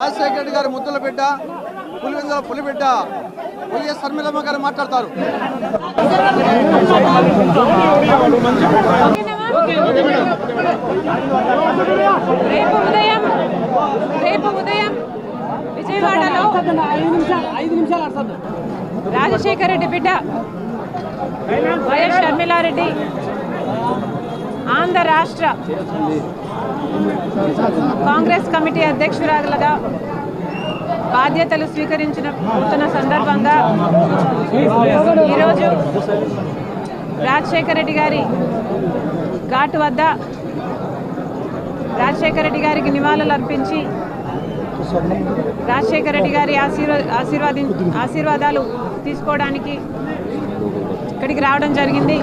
రాజశేఖర రెడ్డి గారు ముద్దుల బిడ్డ పులివెందుల పులిబిడ్డ వైఎస్ శర్మిలమ్మ గారు మాట్లాడతారు. రేపు ఉదయం రేపు ఉదయం విజయవాడలో రాజశేఖర రెడ్డి బిడ్డ వైఎస్ షర్మిలారెడ్డి ఆంధ్ర రాష్ట్ర కాంగ్రెస్ కమిటీ అధ్యక్షురాలుగా బాధ్యతలు స్వీకరించిన పోతున్న సందర్భంగా ఈరోజు రాజశేఖర రెడ్డి గారి ఘాటు వద్ద రాజశేఖర రెడ్డి గారికి నివాళులు అర్పించి రాజశేఖర రెడ్డి గారి ఆశీర్వ ఆశీర్వాది ఆశీర్వాదాలు తీసుకోవడానికి ఇక్కడికి రావడం జరిగింది.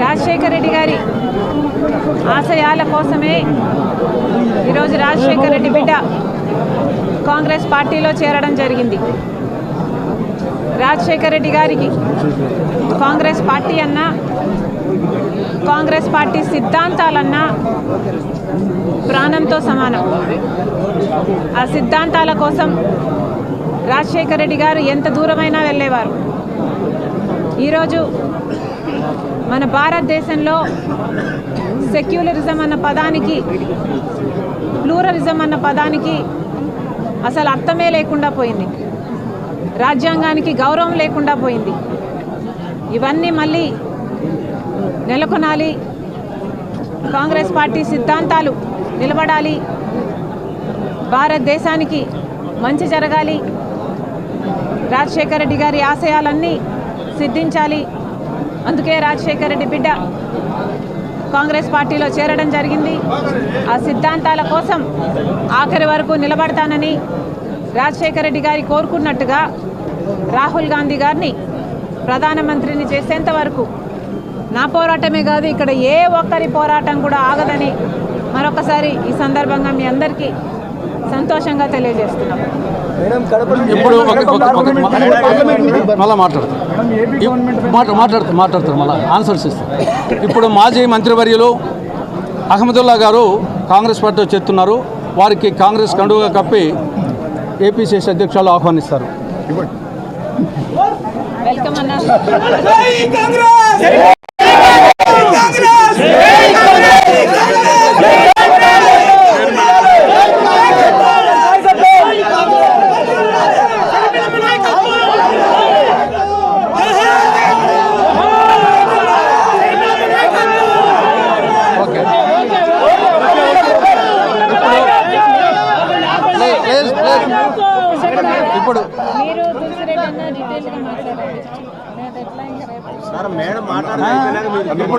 రాజశేఖర రెడ్డి గారి ఆశయాల కోసమే ఈరోజు రాజశేఖర రెడ్డి బిడ్డ కాంగ్రెస్ పార్టీలో చేరడం జరిగింది. రాజశేఖర రెడ్డి గారికి కాంగ్రెస్ పార్టీ అన్నా కాంగ్రెస్ పార్టీ సిద్ధాంతాలన్నా ప్రాణంతో సమానం. ఆ సిద్ధాంతాల కోసం రాజశేఖర రెడ్డి గారు ఎంత దూరమైనా వెళ్ళేవారు. ఈరోజు మన భారతదేశంలో సెక్యులరిజం అన్న పదానికి ప్లూరలిజం అన్న పదానికి అసలు అర్థమే లేకుండా పోయింది. రాజ్యాంగానికి గౌరవం లేకుండా పోయింది. ఇవన్నీ మళ్ళీ నెలకొనాలి. కాంగ్రెస్ పార్టీ సిద్ధాంతాలు నిలబడాలి. భారతదేశానికి మంచి జరగాలి. రాజశేఖర రెడ్డి గారి ఆశయాలన్నీ సిద్ధించాలి. అందుకే రాజశేఖర రెడ్డి బిడ్డ కాంగ్రెస్ పార్టీలో చేరడం జరిగింది. ఆ సిద్ధాంతాల కోసం ఆఖరి వరకు నిలబడతానని రాజశేఖర రెడ్డి గారి కోరుకున్నట్టుగా రాహుల్ గాంధీ గారిని ప్రధానమంత్రిని చేసేంత వరకు నా పోరాటమే కాదు ఇక్కడ ఏ ఒక్కరి పోరాటం కూడా ఆగదని మరొకసారి ఈ సందర్భంగా మీ అందరికీ సంతోషంగా తెలియజేస్తున్నాం. ఇప్పుడు మళ్ళా మాట్లాడతారు మాట మాట్లాడతారు మాట్లాడతారు మళ్ళా ఆన్సర్స్ ఇస్తారు ఇప్పుడు మాజీ మంత్రివర్యులు అహ్మదుల్లా గారు కాంగ్రెస్ పార్టీలో చేస్తున్నారు. వారికి కాంగ్రెస్ కండుగా కప్పి ఏపీసీసీ అధ్యక్షులు ఆహ్వానిస్తారు. వెల్కమ్ అన్న. తులసిరెడ్డి అన్న